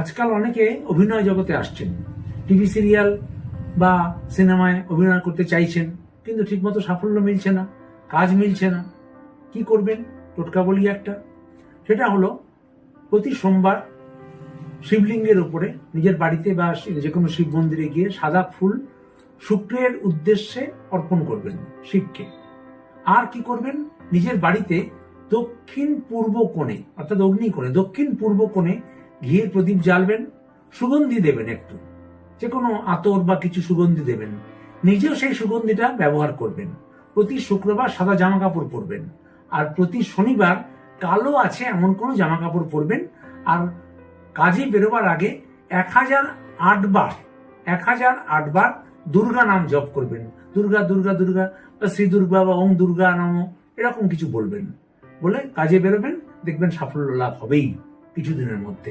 আজকাল অনেকে অভিনয় জগতে আসছেন। টিভি সিরিয়াল বা সিনেমায় অভিনয় করতে চাইছেন, কিন্তু ঠিকমতো সাফল্য মিলছে না, কাজ মিলছে না। কি করবেন? টোটকা বলি একটা। সেটা হলো, প্রতি সোমবার শিবলিঙ্গের উপরে নিজের বাড়িতে বা যে কোনো শিব মন্দিরে গিয়ে সাদা ফুল শুক্রের উদ্দেশ্যে অর্পণ করবেন শিবকে। আর কি করবেন? নিজের বাড়িতে দক্ষিণ পূর্ব কোণে, অর্থাৎ অগ্নি কোণে দক্ষিণ পূর্ব কোণে ঘিয়ের প্রদীপ জ্বালবেন, সুগন্ধি দেবেন একটু। যে কোনো আতর বা কিছু সুগন্ধি দেবেন। নিজেও সেই সুগন্ধিটা ব্যবহার করবেন। প্রতি শুক্রবার সাদা জামা কাপড় পরবেন। আর প্রতি শনিবার কালো আছে এমন কোনো জামা কাপড় পরবেন। আর কাজে বেরোবার আগে এক হাজার আটবার এক হাজার আটবার দুর্গা নাম জপ করবেন। দুর্গা দুর্গা দুর্গা, বা শ্রী দুর্গা, বা ওম দুর্গা, নাম, এরকম কিছু বলবেন। বলে কাজে বেরোবেন, দেখবেন সাফল্য লাভ হবেই কিছুদিনের মধ্যে।